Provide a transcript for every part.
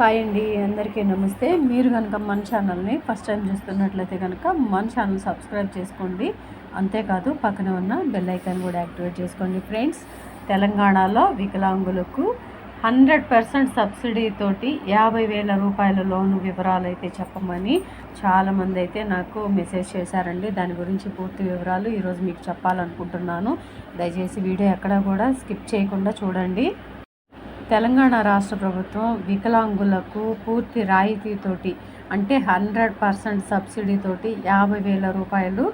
Hi అండి అందరికీ నమస్తే. మీరు కనుక మన ఛానల్ని ఫస్ట్ టైం చూస్తున్నట్లయితే కనుక మన ఛానల్ సబ్స్క్రైబ్ చేసుకోండి. అంతేకాదు పక్కన ఉన్న బెల్ ఐకాన్ కూడా యాక్టివేట్ చేసుకోండి ఫ్రెండ్స్. తెలంగాణలో వికలాంగులకు హండ్రెడ్ పర్సెంట్ సబ్సిడీతోటి యాభై వేల రూపాయల లోను వివరాలు అయితే చెప్పమని చాలామంది అయితే నాకు మెసేజ్ చేశారండి. దాని గురించి పూర్తి వివరాలు ఈరోజు మీకు చెప్పాలనుకుంటున్నాను. దయచేసి వీడియో ఎక్కడా కూడా స్కిప్ చేయకుండా చూడండి. తెలంగాణ రాష్ట్ర ప్రభుత్వం వికలాంగులకు పూర్తి రాయితీతోటి అంటే హండ్రెడ్ పర్సెంట్ సబ్సిడీతోటి యాభై వేల రూపాయలు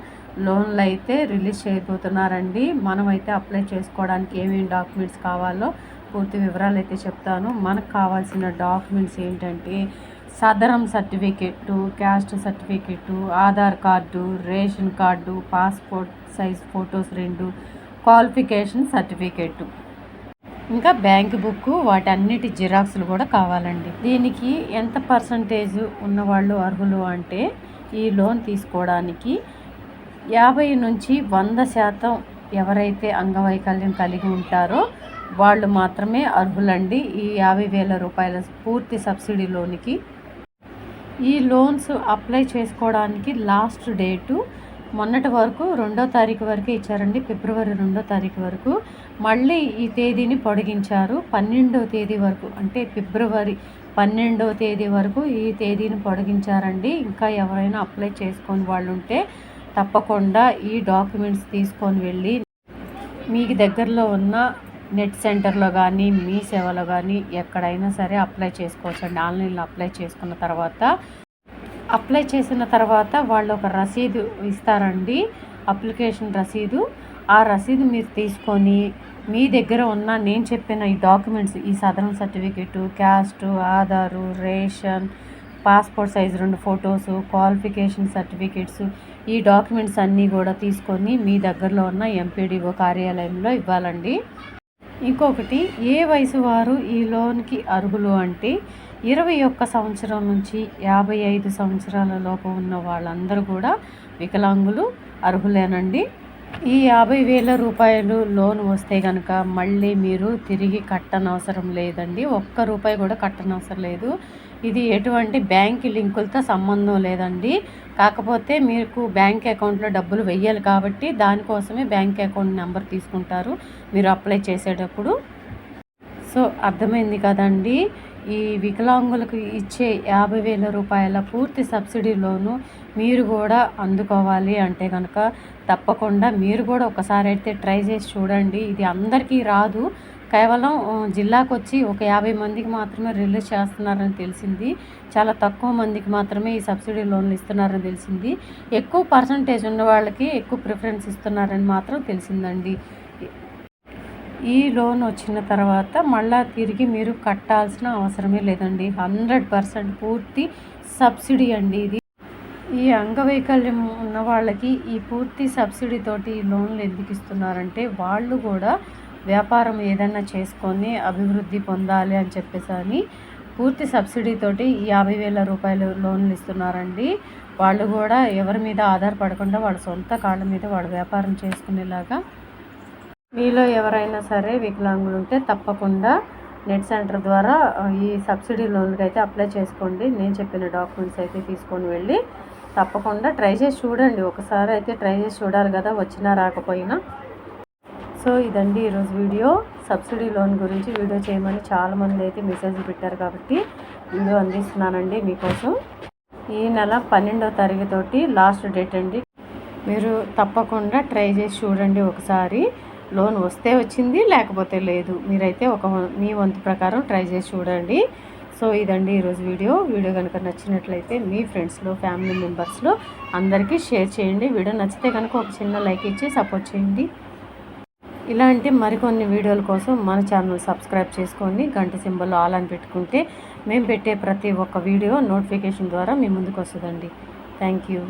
లోన్లు అయితే రిలీజ్ చేయబోతున్నారండి. మనమైతే అప్లై చేసుకోవడానికి ఏమేమి డాక్యుమెంట్స్ కావాలో పూర్తి వివరాలు అయితే చెప్తాను. మనకు కావాల్సిన డాక్యుమెంట్స్ ఏంటంటే Sadarem certificate caste certificate Aadhaar card ration card passport size photos రెండు క్వాలిఫికేషన్ సర్టిఫికెట్టు. ఇంకా బ్యాంక్ బుక్ వాటన్నిటి జిరాక్స్లు కూడా కావాలండి. దీనికి ఎంత పర్సంటేజ్ ఉన్నవాళ్ళు అర్హులు అంటే ఈ లోన్ తీసుకోవడానికి యాభై నుంచి వంద శాతం ఎవరైతే అంగవైకల్యం కలిగి ఉంటారో వాళ్ళు మాత్రమే అర్హులండి. ఈ యాభై వేల రూపాయల పూర్తి సబ్సిడీ లోన్కి. ఈ లోన్స్ అప్లై చేసుకోవడానికి లాస్ట్ డేటు మొన్నటి వరకు రెండో తారీఖు వరకే ఇచ్చారండి. ఫిబ్రవరి రెండో తారీఖు వరకు. మళ్ళీ ఈ తేదీని పొడిగించారు. పన్నెండో తేదీ వరకు అంటే ఫిబ్రవరి పన్నెండో తేదీ వరకు ఈ తేదీని పొడిగించారండి. ఇంకా ఎవరైనా అప్లై చేసుకొని వాళ్ళు ఉంటే తప్పకుండా ఈ డాక్యుమెంట్స్ తీసుకొని వెళ్ళి మీకు దగ్గరలో ఉన్న నెట్ సెంటర్లో కానీ మీ సేవలో కానీ ఎక్కడైనా సరే అప్లై చేసుకోవచ్చండి. ఆన్లైన్లో అప్లై చేసుకున్న తర్వాత అప్లై చేసిన తర్వాత వాళ్ళు ఒక రసీదు ఇస్తారండి. అప్లికేషన్ రసీదు. ఆ రసీదు మీరు తీసుకొని మీ దగ్గర ఉన్న నేను చెప్పిన ఈ డాక్యుమెంట్స్ ఈ Sadaram certificate caste Aadhaar ration passport size రెండు ఫొటోసు క్వాలిఫికేషన్ సర్టిఫికేట్స్ ఈ డాక్యుమెంట్స్ అన్నీ కూడా తీసుకొని మీ దగ్గరలో ఉన్న ఎంపీడీఓ కార్యాలయంలో ఇవ్వాలండి. ఇంకొకటి ఏ వయసు వారు ఈ లోన్కి అర్హులు అంటే ఇరవై ఒక్క సంవత్సరం నుంచి యాభై ఐదు సంవత్సరాల లోపు ఉన్న వాళ్ళందరూ కూడా వికలాంగులు అర్హులేనండి. ఈ యాభై వేల రూపాయలు లోన్ వస్తే కనుక మళ్ళీ మీరు తిరిగి కట్టనవసరం లేదండి. ఒక్క రూపాయి కూడా కట్టనవసరం లేదు. ఇది ఎటువంటి బ్యాంక్ లింకులతో సంబంధం లేదండి. కాకపోతే మీకు బ్యాంక్ అకౌంట్లో డబ్బులు వెయ్యాలి కాబట్టి దానికోసమే బ్యాంక్ అకౌంట్ నెంబర్ తీసుకుంటారు మీరు అప్లై చేసేటప్పుడు. సో అర్థమైంది కదండి. ఈ వికలాంగులకు ఇచ్చే యాభై వేల రూపాయల పూర్తి సబ్సిడీ లోను మీరు కూడా అందుకోవాలి అంటే కనుక తప్పకుండా మీరు కూడా ఒకసారి అయితే ట్రై చేసి చూడండి. ఇది అందరికీ రాదు. కేవలం జిల్లాకు వచ్చి ఒక యాభై మందికి మాత్రమే రిలీజ్ చేస్తున్నారని తెలిసింది. చాలా తక్కువ మందికి మాత్రమే ఈ సబ్సిడీ లోన్లు ఇస్తున్నారని తెలిసింది. ఎక్కువ పర్సంటేజ్ ఉన్న వాళ్ళకి ఎక్కువ ప్రిఫరెన్స్ ఇస్తున్నారని మాత్రం తెలిసిందండి. ఈ లోన్ వచ్చిన తర్వాత మళ్ళా తిరిగి మీరు కట్టాల్సిన అవసరమే లేదండి. హండ్రెడ్ పర్సెంట్ పూర్తి సబ్సిడీ అండి ఇది. ఈ అంగవైకల్యం ఉన్న వాళ్ళకి ఈ పూర్తి సబ్సిడీతోటి ఈ లోన్లు ఎందుకు ఇస్తున్నారంటే వాళ్ళు కూడా వ్యాపారం ఏదైనా చేసుకొని అభివృద్ధి పొందాలి అని చెప్పేసి అని పూర్తి సబ్సిడీతోటి యాభై వేల రూపాయలు లోన్లు ఇస్తున్నారండి. వాళ్ళు కూడా ఎవరి మీద ఆధారపడకుండా వాళ్ళ సొంత కాళ్ళ మీద వాళ్ళు వ్యాపారం చేసుకునేలాగా మీలో ఎవరైనా సరే వికలాంగులు ఉంటే తప్పకుండా నెట్ సెంటర్ ద్వారా ఈ సబ్సిడీ లోన్కి అయితే అప్లై చేసుకోండి. నేను చెప్పిన డాక్యుమెంట్స్ అయితే తీసుకొని వెళ్ళి తప్పకుండా ట్రై చేసి చూడండి. ఒకసారి అయితే ట్రై చేసి చూడాలి కదా వచ్చినా రాకపోయినా. సో ఇదండి ఈరోజు వీడియో. సబ్సిడీ లోన్ గురించి వీడియో చేయమని చాలామంది అయితే మెసేజ్ పెట్టారు కాబట్టి వీడియో అందిస్తున్నానండి మీకోసం. ఈ నెల పన్నెండో తారీఖు తోటి లాస్ట్ డేట్ అండి. మీరు తప్పకుండా ట్రై చేసి చూడండి ఒకసారి. లోన్ వస్తే వచ్చింది లేకపోతే లేదు. మీరైతే ఒక మీ వంతు ప్రకారం ట్రై చేసి చూడండి. సో ఇదండి ఈరోజు వీడియో. వీడియో కనుక నచ్చినట్లయితే మీ ఫ్రెండ్స్లో ఫ్యామిలీ మెంబర్స్లో అందరికీ షేర్ చేయండి. వీడియో నచ్చితే కనుక ఒక చిన్న లైక్ ఇచ్చి సపోర్ట్ చేయండి. ఇలాంటి మరికొన్ని వీడియోల కోసం మన ఛానల్ సబ్స్క్రైబ్ చేసుకొని గంట సింబల్ ఆల్ అని పెట్టుకుంటే మేము పెట్టే ప్రతి ఒక్క వీడియో నోటిఫికేషన్ ద్వారా మీ ముందుకు వస్తుందండి. Thank you.